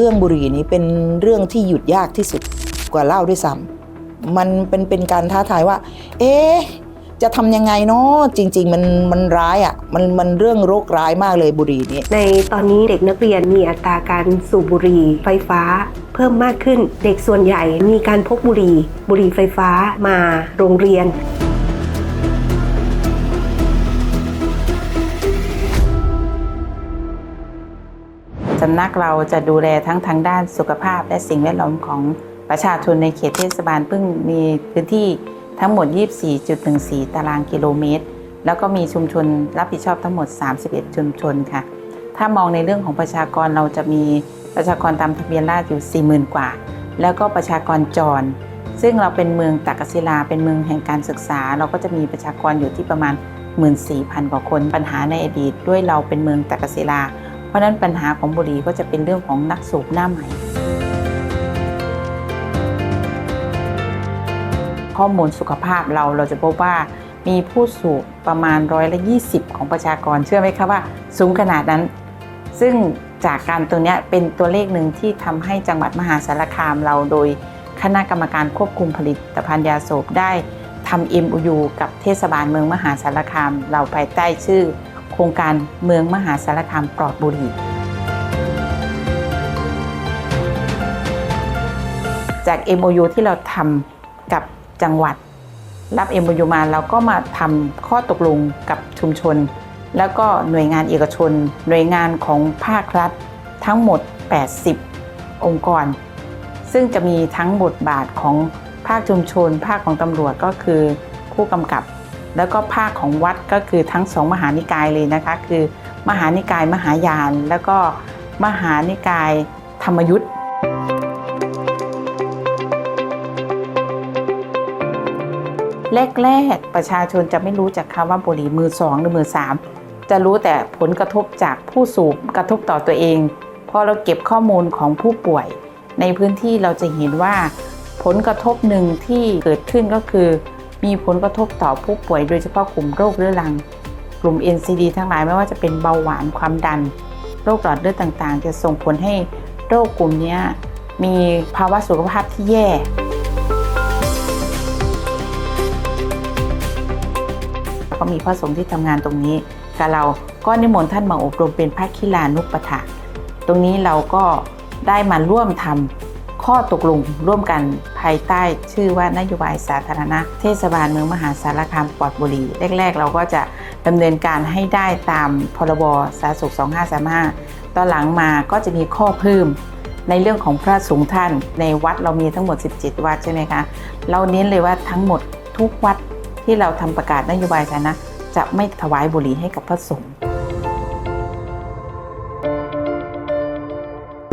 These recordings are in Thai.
เรื่องบุหรี่นี้เป็นเรื่องที่หยุดยากที่สุดกว่าเหล้าด้วยซ้ำมันเป็นเป็นการท้าทายว่า เอ๊ะจะทำยังไงเนาะจริง ๆ มันมันร้ายอะ่ะมันมันเรื่องโรคร้ายมากเลยบุหรี่นี้ในตอนนี้เด็กนักเรียนมีอัตราการสูบบุหรี่ไฟฟ้า เพิ่มมากขึ้นเด็กส่วนใหญ่มีการพกบุหรี่บุหรี่ไฟฟ้ามาโรงเรียน สำนักเราจะดูแลทั้งทางด้านสุขภาพและสิ่งแวดล้อมของประชาชนในเขตเทศบาลเพิ่งมีพื้นที่ทั้งหมด 24.14 ตารางกิโลเมตร แล้วก็มีชุมชนรับผิดชอบทั้งหมด 31 ชุมชนค่ะ ถ้ามองในเรื่องของประชากรเราจะมีประชากรตามทะเบียนราษฎรอยู่ 40,000 กว่า แล้วก็ประชากรจร ซึ่งเราเป็นเมืองตากศิลา เป็นเมืองแห่งการศึกษา เราก็จะมีประชากรอยู่ที่ประมาณ 14,000 กว่าคน ปัญหาในอดีตด้วยเราเป็นเมืองตากศิลา เพราะนั้นปัญหาของบุหรี่ก็จะเป็นเรื่องของนักสูบหน้าใหม่ ข้อมูลสุขภาพเราเราจะพบว่ามีผู้สูบประมาณร้อยละ20 ของประชากรเชื่อไหมคะว่า สูงขนาดนั้น ซึ่งจากการตัวเนี้ยเป็นตัวเลขหนึ่งที่ทำให้จังหวัดมหาสารคามเราโดยคณะกรรมการควบคุมผลิตภัณฑ์ยาสูบได้ทำ MOU กับเทศบาลเมืองมหาสารคาม เราภายใต้ชื่อ โครงการเมืองมหาสารคามปลอดบุหรี่จาก MOU ที่เราทำกับจังหวัด รับ MOU มาเราก็มาทำข้อตกลงกับชุมชน แล้วก็หน่วยงานเอกชน หน่วยงานของภาครัฐทั้งหมด 80 องค์กร ซึ่งจะมีทั้งบทบาทของภาคชุมชน ภาคของตำรวจก็คือผู้กำกับ แล้วก็ภาคของวัดก็คือทั้งสองมหานิกายเลยนะคะ คือ มหานิกายมหายาน แล้วก็มหานิกายธรรมยุทธ์แรกๆประชาชนจะไม่รู้จักคำว่าบุหรี่มือสองหรือมือสามจะรู้แต่ผลกระทบจากผู้สูบกระทบต่อตัวเองพอเราเก็บข้อมูลของผู้ป่วย ในพื้นที่เราจะเห็นว่า ผลกระทบหนึ่งที่เกิดขึ้นก็คือ มีผลกระทบต่อผู้ป่วยโดยเฉพาะกลุ่มโรคเรื้อรัง กลุ่ม NCD ทั้งหลายไม่ว่าจะเป็นเบาหวานความดัน โรคหลอดเลือดต่างๆ จะส่งผลให้โรคกลุ่มนี้มีภาวะสุขภาพที่แย่ก็มีพระสงฆ์ที่ทำงานตรงนี้กับเราก็นิมนต์ท่านมาอบรมเป็นพระคิลานุปถะตรงนี้เราก็ได้มาร่วมทำ ข้อตกลงร่วมกันภายใต้ชื่อว่านโยบายสาธารณะ เทศบาลเมืองมหาสารคามปลอดบุหรี่แรก ๆ เราก็จะดำเนินการให้ได้ตามพรบสาธารณสุข 2535ตอนหลังมาก็จะมีข้อเพิ่มในเรื่องของพระสงฆ์ท่าน ในวัดเรามีทั้งหมด 17 วัดใช่ไหมคะ เราเน้นเลยว่าทั้งหมดทุกวัดที่เราทำประกาศนโยบายสาธารณะจะไม่ถวายบุหรี่ให้กับพระสงฆ์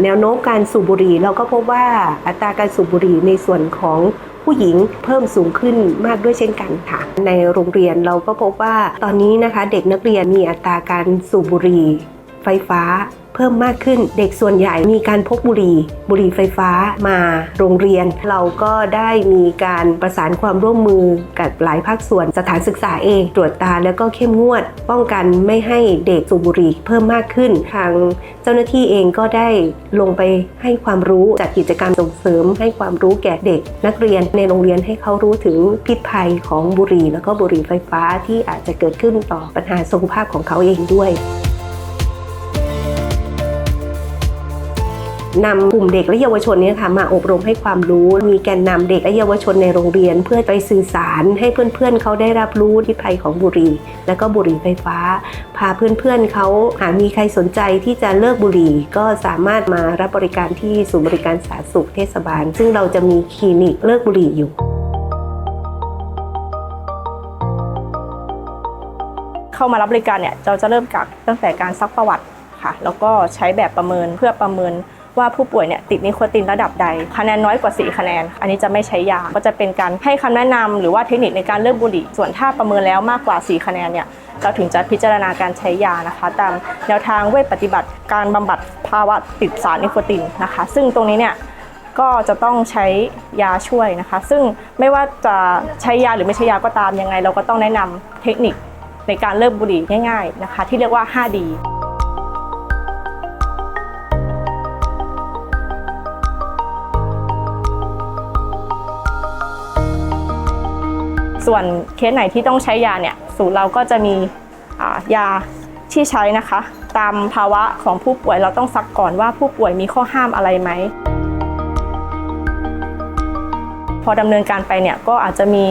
แนวโน้มการสูบบุหรี่เราก็พบว่าอัตราการสูบบุหรี่ในส่วนของผู้หญิงเพิ่มสูงขึ้นมากด้วยเช่นกันค่ะ ในโรงเรียนเราก็พบว่าตอนนี้นะคะ เด็กนักเรียนมีอัตราการสูบบุหรี่ไฟฟ้า เพิ่มมากขึ้น เด็กส่วนใหญ่มีการพกบุหรี่ บุหรี่ไฟฟ้ามาโรงเรียน เราก็ได้มีการประสานความร่วมมือกับหลายภาคส่วนสถานศึกษาเองตรวจตาแล้วก็เข้มงวด ป้องกันไม่ให้เด็กสูบบุหรี่เพิ่มมากขึ้น ทางเจ้าหน้าที่เองก็ได้ลงไปให้ความรู้จัดกิจกรรมส่งเสริม ให้ความรู้แก่เด็ก นักเรียนในโรงเรียนให้เขารู้ถึงพิษภัยของบุหรี่ แล้วก็บุหรี่ไฟฟ้าที่อาจจะเกิดขึ้นต่อปัญหาสุขภาพของเขาเองด้วย นำกลุ่มเด็กและเยาวชนนี่ยค่ะมาอบรมให้ความรู้ มีแกนนำเด็กและเยาวชนในโรงเรียน เพื่อไปสื่อสารให้เพื่อนๆ เขาได้รับรู้ที่ภัยของบุหรี่ และก็บุหรี่ไฟฟ้า พาเพื่อนๆเขาหากมีใครสนใจที่จะเลิกบุหรี่ ก็สามารถมารับบริการที่ศูนย์บริการสาธารณสุขเทศบาล ซึ่งเราจะมีคลินิกเลิกบุหรี่อยู่เข้ามารับบริการเนี่ยเราจะเริ่มจากตั้งแต่การซักประวัติค่ะ แล้วก็ใช้แบบประเมินเพื่อประเมิน ว่าผู้ป่วยเนี่ยติดนิโคตินระดับใด คะแนนน้อยกว่า 4 คะแนน อันนี้จะไม่ใช้ยา ก็จะเป็นการให้คำแนะนำหรือว่าเทคนิคในการเลิกบุหรี่ ส่วนถ้าประเมินแล้วมากกว่า 4 คะแนนเนี่ยเราถึงจะพิจารณาการใช้ยานะคะ ตามแนวทางเวชปฏิบัติการบำบัดภาวะติดสารนิโคตินนะคะ ซึ่งตรงนี้เนี่ยก็จะต้องใช้ยาช่วยนะคะ ซึ่งไม่ว่าจะใช้ยาหรือไม่ใช้ยาก็ตามยังไง เราก็ต้องแนะนำเทคนิคในการเลิกบุหรี่ง่าย ๆนะคะ ที่เรียกว่า 5D ส่วนเคสไหนที่ต้องใช้ยาเนี่ยสูตรเราก็จะมียาที่ใช้นะคะ ตามภาวะของผู้ป่วยเราต้องซักก่อนว่าผู้ป่วยมีข้อห้ามอะไรไหม พอดำเนินการไปเนี่ยก็อาจจะมี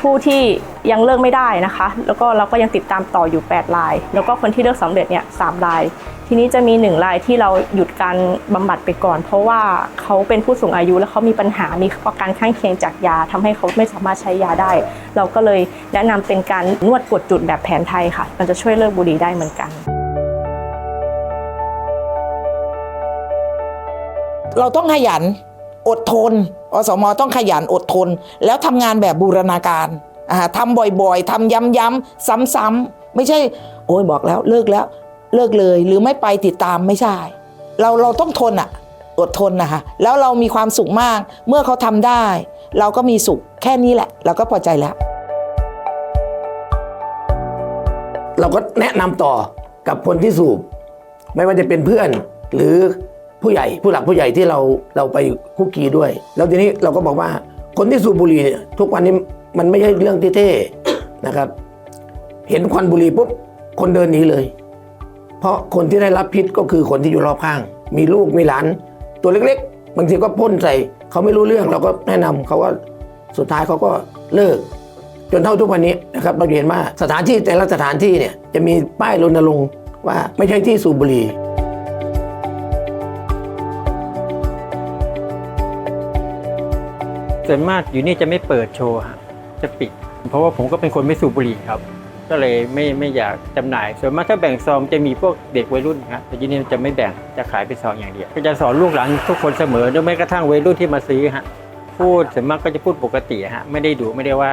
ผู้ที่ ยังเลิกไม่ได้นะคะ แล้วก็เราก็ยังติดตามต่ออยู่ 8 ราย แล้วก็คนที่เลิกสำเร็จเนี่ยสราย ทีนี้จะมี 1 รายที่เราหยุดการบำบัดไปก่อน เพราะว่าเขาเป็นผู้สูงอายุแล้วเขามีปัญหา มีอาการข้างเคียงจากยาทำให้เขาไม่สามารถใช้ยาได้ เราก็เลยแนะนำเป็นการนวดกดจุดแบบแผนไทยค่ะ มันจะช่วยเลิกบุหรี่ได้เหมือนกันเราต้องขยันอดทน อสมต้องขยันอดทน แล้วทำงานแบบบูรณาการ ทำบ่อยๆทำย้ำๆซ้ำๆไม่ใช่ โอ้ยบอกแล้วเลิกแล้ว เลิกเลยหรือไม่ไปติดตามไม่ใช่ เราเราต้องทนอะอดทนนะคะแล้วเรามีความสุขมากเมื่อเขาทำได้ เราก็มีสุขแค่นี้แหละ เราก็พอใจแล้วเราก็แนะนำต่อกับคนที่สูบ ไม่ว่าจะเป็นเพื่อนหรือผู้ใหญ่ผู้หลักผู้ใหญ่ที่เราเราไปคุกคีด้วย แล้วทีนี้เราก็บอกว่า คนที่สูบบุหรี่ทุกวันนี้มันไม่ใช่เรื่องที่เท่นะครับ เห็นควันบุหรี่ปุ๊บคนเดินหนีเลย เพราะคนที่ได้รับพิษก็คือคนที่อยู่รอบข้าง มีลูกมีหลาน ตัวเล็กๆ บางทีก็พ่นใส่เขาไม่รู้เรื่องเราก็แนะนำเขาว่าสุดท้ายเขาก็เลิก จนเท่าทุกวันนี้นะครับเราเห็นว่าสถานที่แต่ละสถานที่เนี่ยจะมีป้ายรณรงค์ว่าไม่ใช่ที่สูบบุหรี่ ส่วนมากอยู่นี่จะไม่เปิดโชว์ฮะจะปิด เพราะว่าผมก็เป็นคนไม่สูบบุหรี่ครับ ก็เลยไม่ไม่อยากจำหน่าย ส่วนมากถ้าแบ่งซองจะมีพวกเด็กวัยรุ่นครับแต่ที่นี่จะไม่แบ่งจะขายเป็นซองอย่างเดียวก็จะสอนลูกหลานทุกคนเสมอด้วยแม้กระทั่งวัยรุ่นที่มาซื้อฮะพูดส่วนมากก็จะพูดปกติฮะไม่ได้ดูไม่ได้ว่า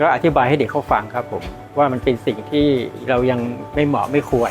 ก็อธิบายให้เด็กเขาฟังครับผมว่ามันเป็นสิ่งที่เรายังไม่เหมาะไม่ควร